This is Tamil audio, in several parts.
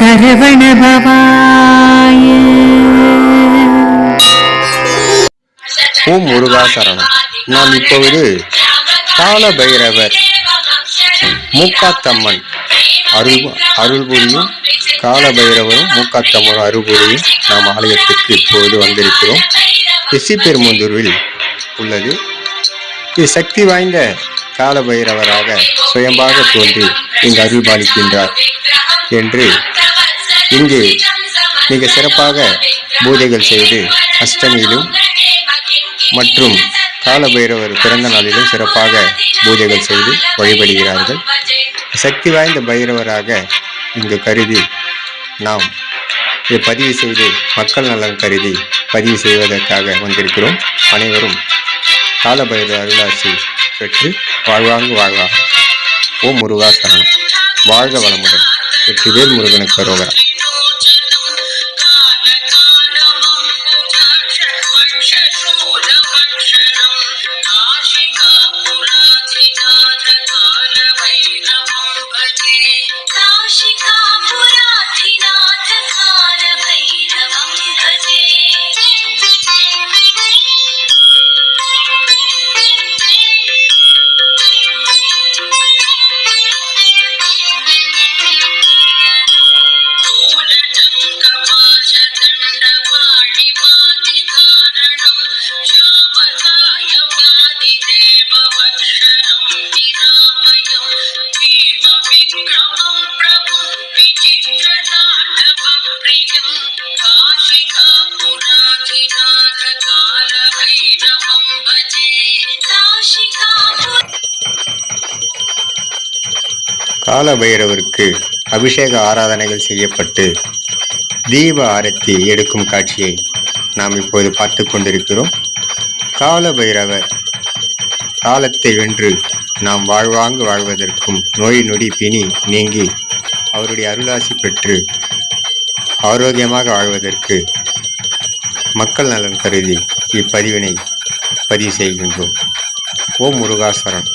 சரவணபவாய ஓம் முருகா சரணம். நாம் இப்பொழுது கால பைரவர் மூக்காத்தம்மன் அருள் அருள் புரியும் கால பைரவரும் மூக்காத்தம்மன் அருள் புரியும் நாம் ஆலயத்திற்கு இப்பொழுது வந்திருக்கிறோம். ரிஷி பெருமந்தூரில் உள்ளது. இது சக்தி வாய்ந்த கால பைரவராக சுயம்பாக தோன்றி இங்கு அருள் பாலிக்கின்றார் என்று இங்கு மிக சிறப்பாக பூஜைகள் செய்து அஷ்டமியிலும் மற்றும் கால பைரவர் பிறந்த நாளிலும் சிறப்பாக பூஜைகள் செய்து வழிபடுகிறார்கள். சக்தி வாய்ந்த பைரவராக இங்கு கருதி நாம் இதை பதிவு செய்து மக்கள் நலன் கருதி பதிவு செய்வதற்காக வந்திருக்கிறோம். அனைவரும் கால பைரவர் அருளாசி பெற்று வாழ்வாங்கு வாழ்வாங்க ஓம் முருகா சரணம். வாழ்க வளமுடன். வெற்றிவேல் முருகனுக்கு 这是我的花痴 கால பைரவருக்கு அபிஷேக ஆராதனைகள் செய்யப்பட்டு தீப ஆரத்தி எடுக்கும் காட்சியை நாம் இப்போது பார்த்து கொண்டிருக்கிறோம். கால பைரவர் காலத்தை வென்று நாம் வாழ்வாங்கு வாழ்வதற்கும் நோய் நொடி பிணி நீங்கி அவருடைய அருளாசி பெற்று ஆரோக்கியமாக வாழ்வதற்கு மக்கள் நலன் கருதி இப்பதிவினை பதிவு செய்கின்றோம். ஓம் முருகாசரன்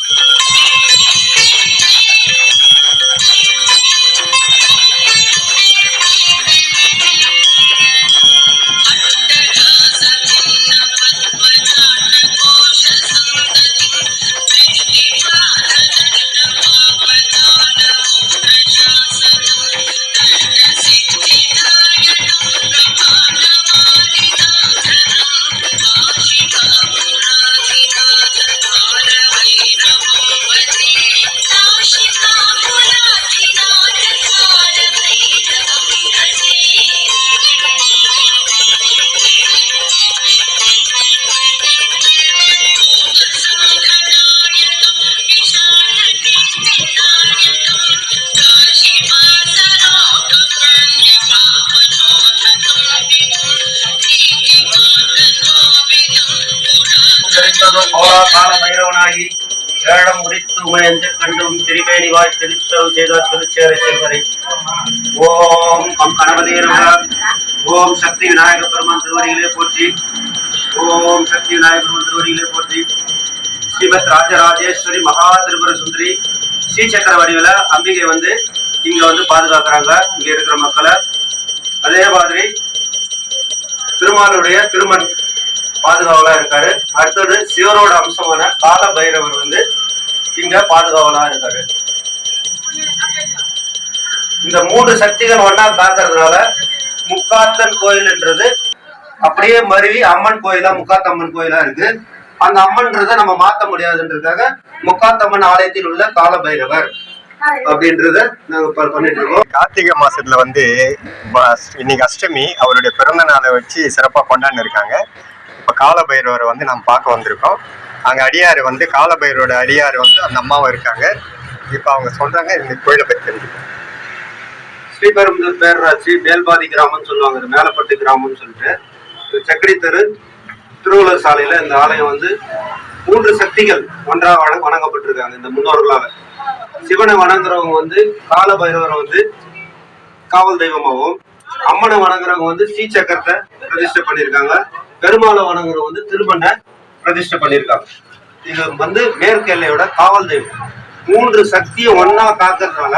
தெரிந்ததும் கால பைரவனாகி ஏழம் முடித்து உமையஞ்சு கண்டும் திருமேனி வாய் திருச்சரவு செய்தார் திருச்சேரை செல்வரை. ஓம் கம் கணபதி ஓம் சக்தி விநாயக பெருமான் திருவடிகளே போற்றி. ஓம் சக்தி விநாயக பெருமான் திருவடிகளே போற்றி. ஸ்ரீமத் ராஜராஜேஸ்வரி மகா திரிபுர சுந்தரி. ஸ்ரீ சக்கர வடிவில அம்பிகை வந்து இங்க வந்து பாதுகாக்கிறாங்க. இங்க இருக்கிற மக்களை. அதே மாதிரி திருமாலுடைய திருமண் பாதுகாவலா இருக்காரு. அடுத்தது சிவனோட அம்சமான கால பைரவர் வந்து இங்க பாதுகாவலா இருக்காரு. இந்த மூன்று சக்திகள் ஒன்னா காக்கிறதுனால முக்காத்தன் கோயில்ன்றது அப்படியே மருவி அம்மன் கோயிலா முக்காத்தம்மன் கோயிலா இருக்கு. அந்த அம்மன்றத நம்ம மாத்த முடியாதுன்றதுக்காக முக்காத்தம்மன் ஆலயத்தில் உள்ள கால பைரவர் அப்படின்றத நாங்க பண்ணிட்டு இருக்கோம். கார்த்திகை மாசத்துல வந்து இன்னைக்கு அஷ்டமி. அவருடைய பிறந்த நாளை வச்சு சிறப்பா கொண்டாடின்னு இருக்காங்க. இப்போ காலபைரவரை வந்து நம்ம பார்க்க வந்திருக்கோம். அங்கே அடியார் வந்து காலபைரவோட அடியார் வந்து அந்த அம்மாவும் இருக்காங்க. இப்போ அவங்க சொல்கிறாங்க இந்த கோயிலை பற்றி தெரிஞ்சு ஸ்ரீபெரும்புதூர் பேரராட்சி மேல்பாதி கிராமம்னு சொல்லுவாங்க. இது மேலப்பட்டு கிராமம்னு சொல்லிட்டு. இது சக்கடி தெரு திருவள்ளுவர் சாலையில் இந்த ஆலயம் வந்து மூன்று சக்திகள் ஒன்றாக வண வணங்கப்பட்டிருக்காங்க இந்த முன்னோர்களால். சிவனை வணங்குறவங்க வந்து கால பைரவரை வந்து காவல் தெய்வமாகவும் அம்மனை வணங்குறவங்க வந்து ஸ்ரீ சக்கரத்தை பிரதிஷ்டை பண்ணியிருக்காங்க. பெருமாளை வணங்குற வந்து திருமண்ணை பிரதிஷ்டை பண்ணியிருக்காங்க இது வந்து மேற்கு எல்லையோட காவல் தெய்வம் மூன்று சக்தியை ஒன்னா காக்கிறதுனால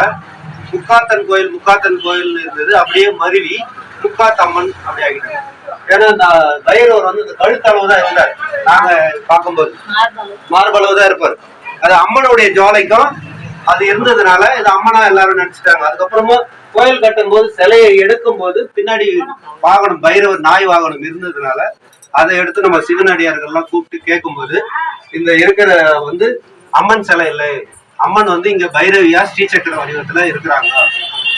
முக்காத்தன் கோயில் முக்காத்தன் கோயில் இருந்தது அப்படியே மருவி முக்காத்தம்மன் அப்படி ஆகிட்டாங்க. ஏன்னா இந்த பைரவர் வந்து இந்த கழுத்தளவு தான் இருந்தார். நாங்க பார்க்கும்போது. மார்பளவு தான் இருப்பார். அது அம்மனுடைய ஜோலைக்கும் அது இருந்ததுனால இது அம்மனா எல்லாரும் நினைச்சிட்டாங்க. அதுக்கப்புறமா கோயில் கட்டும் போது சிலையை எடுக்கும் போது பின்னாடி வாகனம் பைரவர் நாய் வாகனம் இருந்ததுனால அதை எடுத்து நம்ம சிவனடியார்கள்லாம் கூப்பிட்டு கேட்கும்போது இந்த இருக்கிற வந்து அம்மன் சிலை இல்லை. அம்மன் வந்து இங்க பைரவியா ஸ்ரீசக்கர வடிவத்துல இருக்கிறாங்க.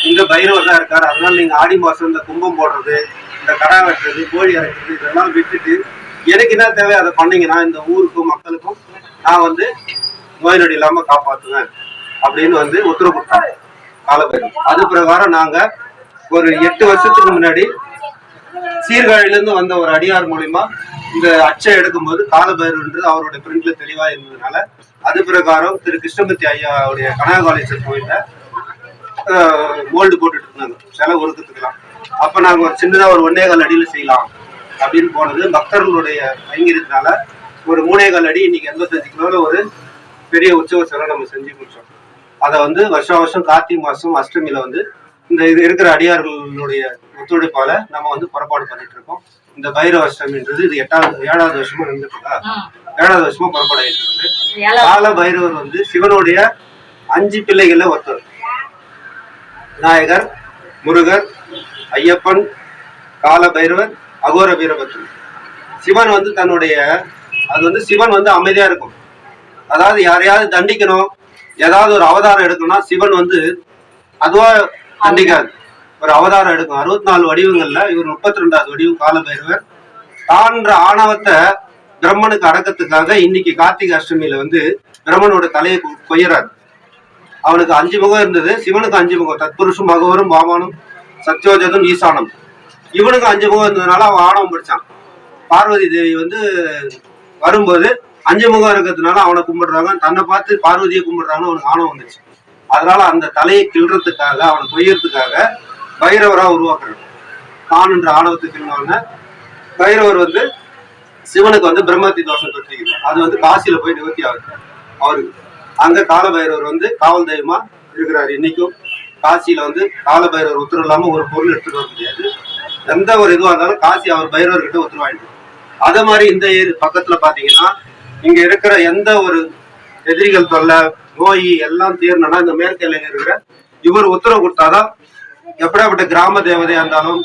இங்க பைரவர் தான் இருக்காரு. அதனால நீங்க ஆடி மாசம் இந்த கும்பம் போடுறது இந்த கடா வெட்டுறது கோழி அரைக்கிறது இதெல்லாம் விட்டுட்டு எனக்கு என்ன தேவை அதை பண்ணீங்கன்னா இந்த ஊருக்கும் மக்களுக்கும் நான் வந்து நோய் நொடி இல்லாம காப்பாத்துவேன். அப்படின்னு வந்து உத்தரவு கொடுத்தாங்க. காலபைரவர் அது பிரகாரம் நாங்க ஒரு எட்டு வருஷத்துக்கு முன்னாடி சீர்காழிலிருந்து வந்த ஒரு அடியார் மூலியமா இந்த அச்சை எடுக்கும்போது காலபைரவன்றது அவருடைய பிரிண்ட்ல தெளிவா இருந்ததுனால அது பிரகாரம் திரு கிருஷ்ணமூர்த்தி ஐயாவுடைய கனகாலேஸ்வர் கோயில மோல்டு போட்டுட்டு இருந்தாங்க. சில உருக்கத்துக்கெல்லாம் அப்ப நாங்க ஒரு சின்னதா ஒரு ஒன்னே கால் அடியில செய்யலாம் அப்படின்னு போனது. பக்தர்களுடைய கைங்கிறதுனால ஒரு மூணே கால் அடி இன்னைக்கு எண்பத்தஞ்சு கிலோல ஒரு பெரிய உற்சவ சிலை நம்ம செஞ்சு முடிச்சோம். அதை வந்து வருஷம் வருஷம் கார்த்திகை மாசம் அஷ்டமியில வந்து இந்த இது இருக்கிற அடியார்களுடைய ஒத்துழைப்பால நம்ம வந்து புறப்பாடு பண்ணிட்டு இருக்கோம். இந்த பைரவ அஷ்டமின்றது இது எட்டாவது ஏழாவது வருஷமா இருந்துட்டு இருக்கா ஏழாவது வருஷமா புறப்பாடு ஆயிட்டு இருக்குது கால பைரவர் வந்து சிவனுடைய அஞ்சு பிள்ளைகள்ல ஒருத்தர். விநாயகர் முருகர் ஐயப்பன் கால பைரவர் அகோர வீரபத்ரன் சிவன் வந்து தன்னுடைய அது வந்து சிவன் வந்து அமைதியா இருக்கும். அதாவது யாரையாவது தண்டிக்கணும் ஏதாவது ஒரு அவதாரம் எடுக்கணும்னா சிவன் வந்து அதுவா தண்டிக்காது ஒரு அவதாரம் எடுக்கும். அறுபத்தி நாலு வடிவங்கள்ல இவர் முப்பத்தி ரெண்டாவது வடிவம் காலம் பைரவர் தான்ற ஆணவத்தை பிரம்மனுக்கு அடக்கத்துக்காக இன்னைக்கு கார்த்திகை அஷ்டமியில வந்து பிரம்மனோட தலையை கொ- கொய்யறாரு. அவனுக்கு அஞ்சு முகம் இருந்தது. சிவனுக்கு அஞ்சு முகம். தத்புருஷும் மகவரும் பாமானும் சத்யோஜதும் ஈசானம். இவனுக்கு அஞ்சு முகம் இருந்ததுனால அவன் ஆணவம் படிச்சான். பார்வதி தேவி வந்து வரும்போது அஞ்சு முகம் இருக்கிறதுனால அவனை கும்பிடுறாங்க. தன்னை பார்த்து பார்வதியை கும்பிடுறாங்கன்னு அவனுக்கு ஆணவம் வந்துச்சு. அதனால அந்த தலையை கிள்றதுக்காக அவனை கொய்யறதுக்காக பைரவரா உருவாக்குறாங்க. தான் என்ற ஆணவத்தை கிள்ளவன பைரவர் வந்து சிவனுக்கு வந்து பிரம்மத்தி தோஷம் தொற்றிக்கிறது அது வந்து காசியில போய் நிவர்த்தி ஆகுது. அவருக்கு. அங்க கால பைரவர் வந்து காவல் தெய்வமா இருக்கிறாரு. இன்னைக்கும் காசியில வந்து கால பைரவர் உத்தரவு இல்லாம ஒரு பொருள் எடுத்துட்டு வர முடியாது. எந்த ஒரு இதுவா இருந்தாலும் காசி அவர் பைரவர்கிட்ட உத்தரவாயிடும் அதே மாதிரி இந்த பக்கத்துல பாத்தீங்கன்னா இங்க இருக்கிற எந்த ஒரு எதிரிகள் தொல்லை நோய் எல்லாம் தீரணும்னா இந்த மேற்கு எல்லையில இருக்கிற இவர் உத்தரவு கொடுத்தாதான் எப்படியாப்பட்ட கிராம தேவதையா இருந்தாலும்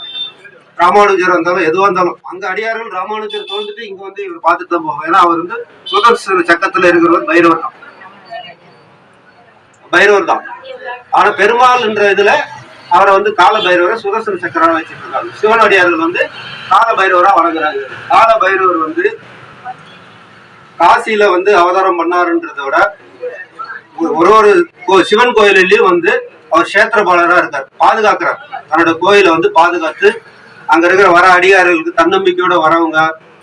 ராமானுஜர் இருந்தாலும் எதுவா இருந்தாலும் அங்க அடியார்கள் ராமானுஜர் தோன்றுட்டு இங்க வந்து இவர் பார்த்துட்டு தான் போவாங்க. ஏன்னா அவர் வந்து சுதர்சன சக்கத்துல இருக்கிறவர் பைரவர் தான். பைரவர் தான். ஆனா பெருமாள் என்ற இதுல அவரை வந்து கால பைரவரை சுதர்சன சக்கரா வச்சிட்டு இருக்காங்க. சிவனடியார்கள் வந்து கால பைரவரா வணங்குறாங்க. கால பைரவர் வந்து காசியில வந்து அவதாரம் பண்ணாருன்றத விட ஒரு ஒரு கோ- சிவன் கோயிலிலயும் வந்து அவர் கஷேத்திரபாலரா இருக்கார் பாதுகாக்கிறார். தன்னோட கோயிலை வந்து பாதுகாத்து அங்க இருக்கிற வர அடியார்களுக்கு தன்னம்பிக்கையோட வரவங்க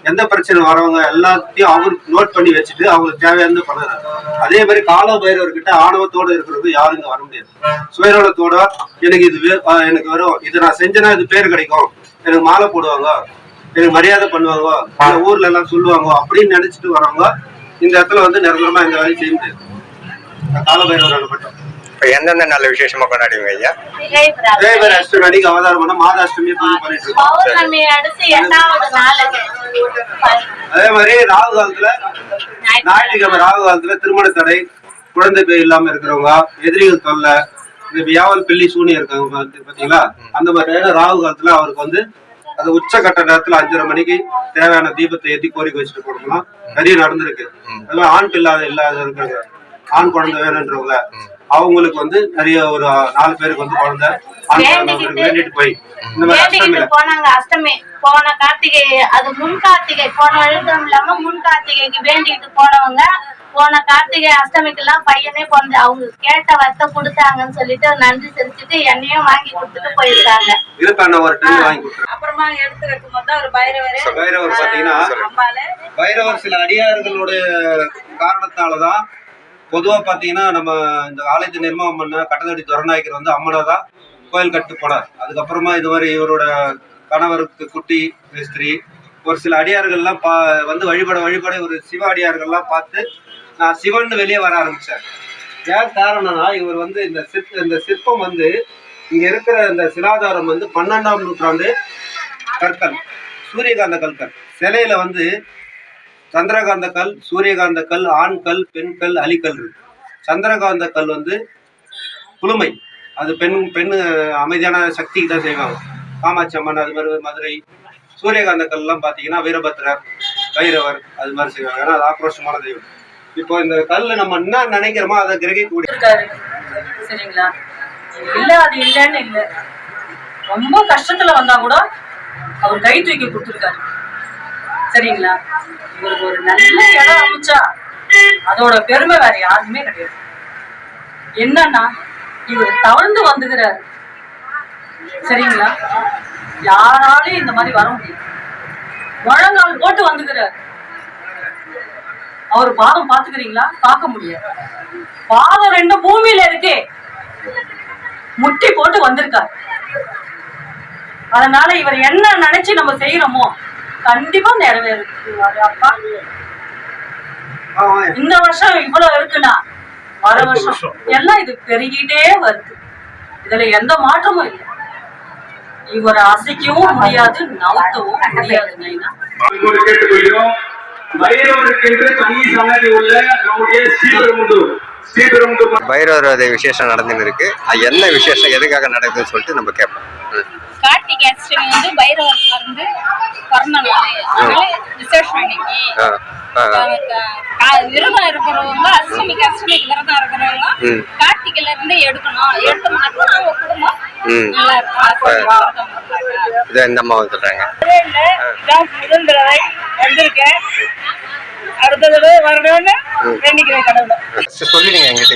எந்த பிரச்சனை வரவங்க எல்லாத்தையும் அவர் நோட் பண்ணி வச்சுட்டு அவங்களுக்கு தேவையானது பண்ணுறாரு. அதே மாதிரி கால பைரவர்கிட்ட ஆணவத்தோட இருக்கிறது யாரும் இங்க வர முடியாது. சுயநலத்தோட எனக்கு இது எனக்கு வரும் இதை நான் செஞ்சேன்னா இது பேர் கிடைக்கும். எனக்கு மாலை போடுவாங்க. எனக்கு மரியாதை பண்ணுவாங்க இந்த ஊர்ல எல்லாம் சொல்லுவாங்க அப்படின்னு நினைச்சிட்டு வரவங்க இந்த இடத்துல வந்து நிரந்தரமா இந்த வேலையை செய்ய முடியாது. கால பைரவரால் மட்டும். இப்ப எந்தெந்த நல்ல விசேஷமா கொண்டாடுவீங்க ஐயா? தேவர் அஷ்டமி அன்னைக்கு அவதாரம் பண்ண மாத அஷ்டமி பூஜை பண்ணிட்டு இருக்கோம். அதே மாதிரி ராகு காலத்துல ஞாயிற்றுக்கிழமை ராகு காலத்துல திருமண தடை குழந்தை பேர் இல்லாம இருக்கிறவங்க எதிரிகள் தொல்லை இந்த வியாவல் பில்லி சூனி இருக்காங்க பாத்தி- பாத்தீங்களா அந்த மாதிரி ராகு காலத்துல அவருக்கு வந்து அந்த உச்சக்கட்ட நேரத்துல அஞ்சரை மணிக்கு தேவையான தீபத்தை ஏத்தி கோரிக்கை வச்சுட்டு போனோம்னா நிறைய நடந்திருக்கு. அது மாதிரி ஆண் இல்லாத இருக்கிறவங்க ஆண் குழந்தை வேணுன்றவங்க அவங்களுக்கு வந்து நிறைய ஒரு நாலு பேருக்கு வந்து குழந்தை வேண்டிட்டு போய். இந்த மாதிரி போனாங்க அஷ்டமி. போன கார்த்திகை அது முன் கார்த்திகை போன எழுதம் இல்லாம முன் கார்த்திகைக்கு வேண்டிக்கிட்டு போனவங்க போன கார்த்திகை அஷ்டமிக்கெல்லாம் பையனே பிறந்து அவங்க கேட்ட வரத்தை கொடுத்தாங்கன்னு சொல்லிட்டு நன்றி செலுத்திட்டு என்னையும் வாங்கி கொடுத்துட்டு போயிருக்காங்க. இருக்கான ஒரு டன் வாங்கி கொடுத்துருக்கேன் அப்புறமா எடுத்து வைக்கும் போது ஒரு பைரவரு பைரவர் பாத்தீங்கன்னா பைரவர் சில அடியார்களுடைய காரணத்தாலதான் பொதுவா பாத்தீங்கன்னா நம்ம இந்த ஆலயத்தை நிர்மாணம் பண்ண கட்டதடி துறநாயக்கர் வந்து அம்மனை தான் கோயில் கட்டு போனார். அதுக்கப்புறமா இது மாதிரி இவரோட கணவருக்கு குட்டி மேஸ்திரி ஒரு சில அடியார்கள்லாம் பா வந்து வழிபட வழிபட ஒரு சிவ அடியார்கள்லாம் பார்த்து நான் சிவன் வெளியே வர ஆரம்பிச்சேன். ஏன் காரணம்னா இவர் வந்து இந்த சிற்ப இந்த சிற்பம் வந்து இங்க இருக்கிற இந்த சிலாதாரம் வந்து பன்னெண்டாம் நூற்றாண்டு கற்கள் சூரியகாந்த கற்கள். சிலையில வந்து சந்திரகாந்த கல் சூரியகாந்த கல் ஆண்கள் பெண்கள் அலிக்கல் இருக்கு. சந்திரகாந்த கல் வந்து குளுமை அது பெண் பெண் அமைதியான சக்திக்கு தான் செய்வாங்க. காமாட்சி அம்மன் அது மாதிரி மதுரை. சூரியகாந்த கல்லாம் பார்த்தீங்கன்னா வீரபத்ரர் பைரவர் அது மாதிரி செய்வாங்க. ஏன்னா அது ஆக்ரோஷமான தெய்வம். இப்போ இந்த கல் நம்ம என்ன நினைக்கிறோமோ அதை கிரகிக்கக்கூடிய சரிங்களா? இல்ல அது இல்லைன்னு இல்ல. ரொம்ப கஷ்டத்துல வந்தா கூட அவர் கை தூக்கி கொடுத்துருக்காரு. சரிங்களா? இவருக்கு ஒரு நல்ல இடம் அமைச்சா அதோட பெருமை வேற யாருமே கிடையாது. என்னன்னா இவர் தவழ்ந்து வந்துகிறாரு. சரிங்களா? யாராலையும் இந்த மாதிரி வர முடியாது முழங்கால் போட்டு வந்துகிறாரு. அவர் பாதம் பாத்துக்கிறீங்களா பார்க்க முடியாது. பாதம் ரெண்டு பூமியில இருக்கே. முட்டி போட்டு வந்திருக்காரு. அதனால இவர் என்ன நினைச்சு நம்ம செய்யறோமோ கண்டிப்பா நிறைவேறுவாரு. அப்பா இந்த வருஷம் இவ்வளவு இருக்குன்னா வர வருஷம் எல்லாம் இது பெருகிட்டே வருது. இதுல எந்த மாற்றமும் இல்லை. இவரை அசைக்கவும் முடியாது நவுத்தவும் முடியாது நைனா. பைரவருக்கென்று தனி சன்னதி உள்ள நம்முடைய ஸ்ரீபெரும்புதூர். ஸ்ரீபெரும்புதூர் பைரவரோட விசேஷம் நடந்துன்னு இருக்கு அது என்ன விசேஷம் எதுக்காக நடக்குதுன்னு சொல்லிட்டு நம்ம கேட்போம். கார்த்திகை அஷ்டமி வந்து பைரவர் வந்து பிறந்த நாள் அதனால விசேஷம் இன்னைக்கு விரதம் இருக்கிறவங்க அஷ்டமிக்கு அஷ்டமிக்கு விரதம் இருக்கிறவங்க. கார்த்திகைல இருந்து எடுக்கணும். எடுத்தோம்னாக்கா அவங்க குடும்பம் இதை இந்த அம்மா சொல்றாங்க. முதல் தடவை வந்திருக்கேன். அடுத்த தடவை வரணும்னு வேண்டிக்கிறேன் கடவுளை. சொல்லிடுங்க எங்கிட்ட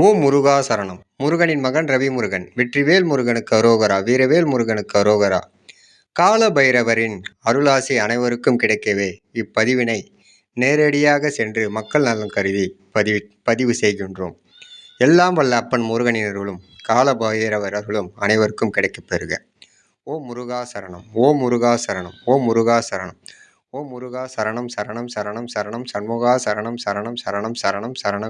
ஓ முருகா சரணம். முருகனின் மகன் ரவி முருகன் வெற்றிவேல் முருகனுக்கு அரோகரா. வீரவேல் முருகனுக்கு அரோகரா. கால பைரவரின் அருளாசி அனைவருக்கும் கிடைக்கவே இப்பதிவினை நேரடியாக சென்று மக்கள் நலன் கருதி பதிவு பதிவு செய்கின்றோம். எல்லாம் வல்ல அப்பன் முருகனின் அருளும் கால பைரவர் அருளும் அனைவருக்கும் கிடைக்கப் பெறுக. ஓ முருகா சரணம். ஓ முருகா சரணம். ஓ முருகா சரணம். ஓ முருகா சரணம் சரணம் சரணம் சரணம் சண்முகா சரணம் சரணம் சரணம் சரணம் சரணம்.